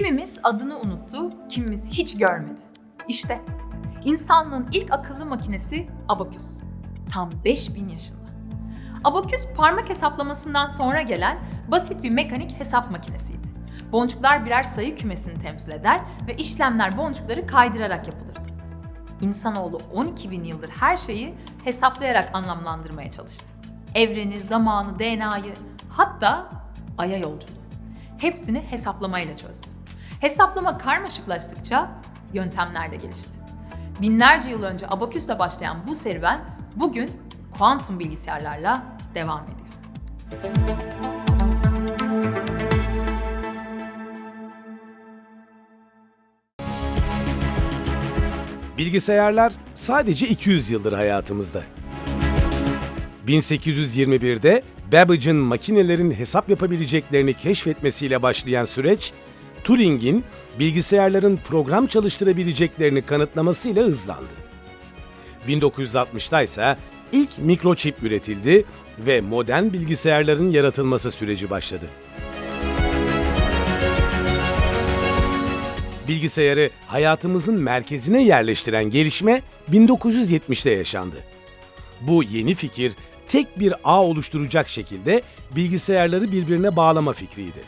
Kimimiz adını unuttu, kimimiz hiç görmedi. İşte insanlığın ilk akıllı makinesi Abaküs. Tam 5000 yaşında. Abaküs parmak hesaplamasından sonra gelen basit bir mekanik hesap makinesiydi. Boncuklar birer sayı kümesini temsil eder ve işlemler boncukları kaydırarak yapılırdı. İnsanoğlu 12 bin yıldır her şeyi hesaplayarak anlamlandırmaya çalıştı. Evreni, zamanı, DNA'yı, hatta Ay'a yolculuğu. Hepsini hesaplamayla çözdü. Hesaplama karmaşıklaştıkça yöntemler de gelişti. Binlerce yıl önce abaküsle başlayan bu serüven bugün kuantum bilgisayarlarla devam ediyor. Bilgisayarlar sadece 200 yıldır hayatımızda. 1821'de Babbage'ın makinelerin hesap yapabileceklerini keşfetmesiyle başlayan süreç, Turing'in bilgisayarların program çalıştırabileceklerini kanıtlamasıyla hızlandı. 1960'ta ise ilk mikroçip üretildi ve modern bilgisayarların yaratılması süreci başladı. bilgisayarı hayatımızın merkezine yerleştiren gelişme 1970'te yaşandı. Bu yeni fikir tek bir ağ oluşturacak şekilde bilgisayarları birbirine bağlama fikriydi.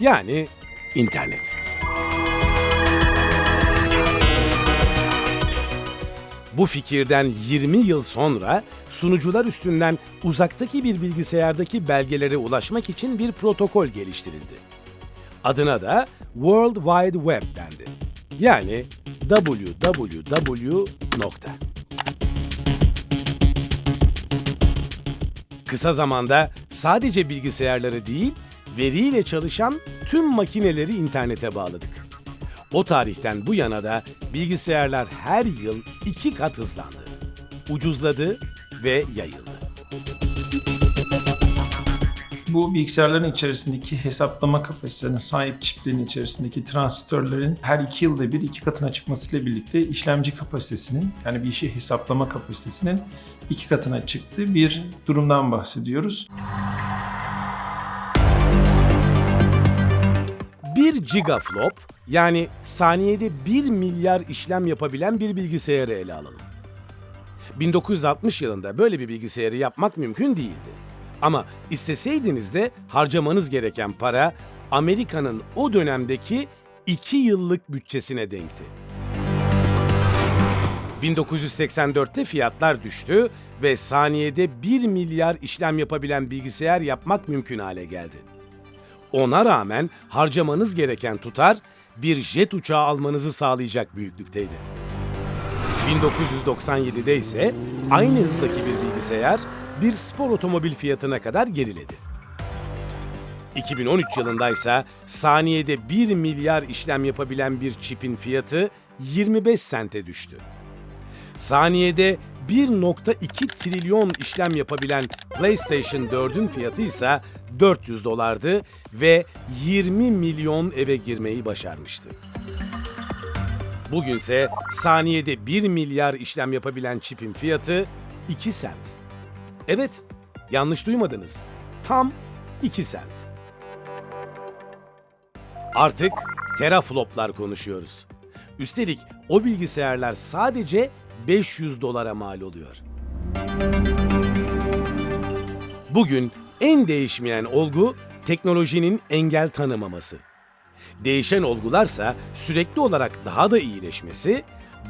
Yani internet. Bu fikirden 20 yıl sonra sunucular üstünden uzaktaki bir bilgisayardaki belgelere ulaşmak için bir protokol geliştirildi. Adına da World Wide Web dendi. Yani www. nokta. Kısa zamanda sadece bilgisayarları değil, veriyle çalışan tüm makineleri internete bağladık. O tarihten bu yana da bilgisayarlar her yıl iki kat hızlandı. Ucuzladı ve yayıldı. Bu bilgisayarların içerisindeki hesaplama kapasitelerine sahip çiplerin içerisindeki transistörlerin her iki yılda bir iki katına çıkmasıyla birlikte işlemci kapasitesinin yani bir işi hesaplama kapasitesinin iki katına çıktığı bir durumdan bahsediyoruz. 1 gigaflop yani saniyede 1 milyar işlem yapabilen bir bilgisayarı ele alalım. 1960 yılında böyle bir bilgisayarı yapmak mümkün değildi. Ama isteseydiniz de harcamanız gereken para Amerika'nın o dönemdeki 2 yıllık bütçesine denkti. 1984'te fiyatlar düştü ve saniyede 1 milyar işlem yapabilen bilgisayar yapmak mümkün hale geldi. Ona rağmen harcamanız gereken tutar bir jet uçağı almanızı sağlayacak büyüklükteydi. 1997'de ise aynı hızdaki bir bilgisayar bir spor otomobil fiyatına kadar geriledi. 2013 yılında ise saniyede 1 milyar işlem yapabilen bir çipin fiyatı 25 sente düştü. Saniyede 1.2 trilyon işlem yapabilen PlayStation 4'ün fiyatı ise 400 dolardı ve 20 milyon eve girmeyi başarmıştı. Bugünse saniyede 1 milyar işlem yapabilen çipin fiyatı 2 sent. Evet, yanlış duymadınız. Tam 2 sent. Artık terafloplar konuşuyoruz. Üstelik o bilgisayarlar sadece 500 dolara mal oluyor. Bugün en değişmeyen olgu teknolojinin engel tanımaması. Değişen olgularsa sürekli olarak daha da iyileşmesi,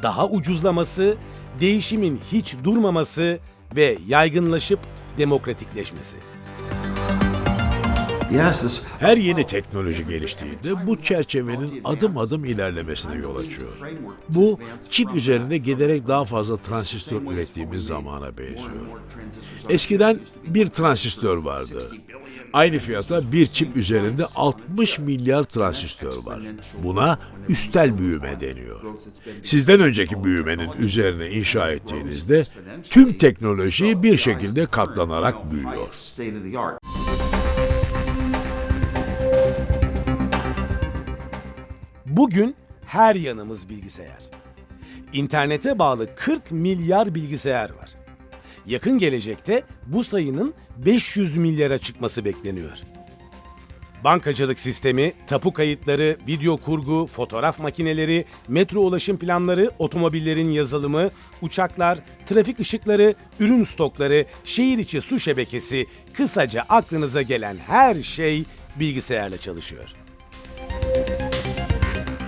daha ucuzlaması, değişimin hiç durmaması ve yaygınlaşıp demokratikleşmesi. Her yeni teknoloji geliştiğinde bu çerçevenin adım adım ilerlemesine yol açıyor. Bu çip üzerinde giderek daha fazla transistör ürettiğimiz zamana benziyor. Eskiden bir transistör vardı. Aynı fiyata bir çip üzerinde 60 milyar transistör var. Buna üstel büyüme deniyor. Sizden önceki büyümenin üzerine inşa ettiğinizde tüm teknoloji bir şekilde katlanarak büyüyor. Bugün her yanımız bilgisayar. İnternete bağlı 40 milyar bilgisayar var. Yakın gelecekte bu sayının 500 milyara çıkması bekleniyor. Bankacılık sistemi, tapu kayıtları, video kurgu, fotoğraf makineleri, metro ulaşım planları, otomobillerin yazılımı, uçaklar, trafik ışıkları, ürün stokları, şehir içi su şebekesi, kısaca aklınıza gelen her şey bilgisayarla çalışıyor.